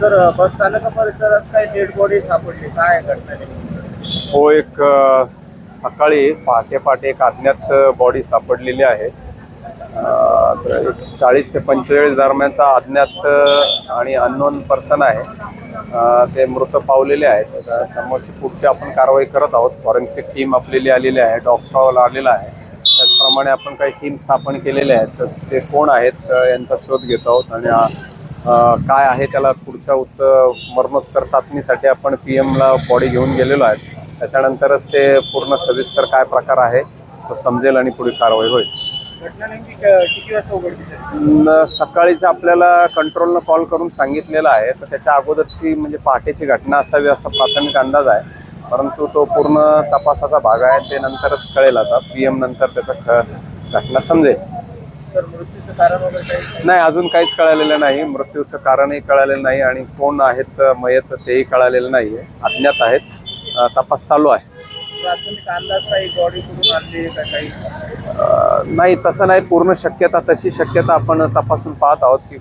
Sir बस स्थानक परिसरात काही डेड बॉडी सापडली. काय घटना हो एक अ, स- सकाळी पहाटे पहाटे एक अज्ञात बॉडी सापडलेली आहे. अ, तर एक चाळीस ते पंचेचाळीस दरम्यानचा अज्ञात अ, आणि अननोन पर्सन आहे. अ, ते मृत पावलेले आहेत. तर समोरची पुढची आपण कारवाई करत आहोत. फॉरेन्सिक टीम आपलेली आलेली आहे. डॉग स्टॉल आलेला आहे. त्याचप्रमाणे आपण काही टीम स्थापन केलेले आहेत. तर ते कोण आहेत अ, यांचा शोध घेत आहोत. आणि अ, काय आहे त्याला पुढच्या उत्तर मरणोत्तर चाचणीसाठी आपण पी एमला बॉडी घेऊन गेलेलो आहे. त्याच्यानंतरच ते पूर्ण सविस्तर काय प्रकार आहे तो समजेल आणि पुढे कारवाई होईल. सकाळीच आपल्याला कंट्रोलनं कॉल करून सांगितलेलं आहे. तर त्याच्या अगोदरची म्हणजे पहाटेची घटना असावी असा प्राथमिक अंदाज आहे. परंतु तो पूर्ण तपासाचा भाग आहे. ते नंतरच कळेल आता. पी एम नंतर त्याचा घटना समजेल. नाही? अजून काहीच कळालेलं नाही. मृत्यूचं कारणही कळालेलं नाही आणि कोण आहेत मयत तेही कळालेलं नाही आहे अज्ञात आहेत. तपास चालू आहे. अ, नाही तसं नाही. पूर्ण शक्यता तशी शक्यता आपण तपासून पाहत आहोत की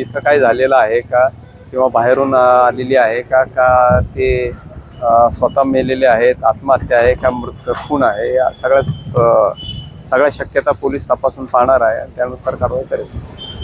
इथं काय झालेलं आहे का? किंवा बाहेरून आलेली आहे का? का ते स्वतः मेलेले आहेत आत्महत्या आहे का? मृत खून आहे? या सगळ्याच सगळ्या शक्यता पोलीस तपासून पाहणार आहे. त्यानुसार कारवाई करेल.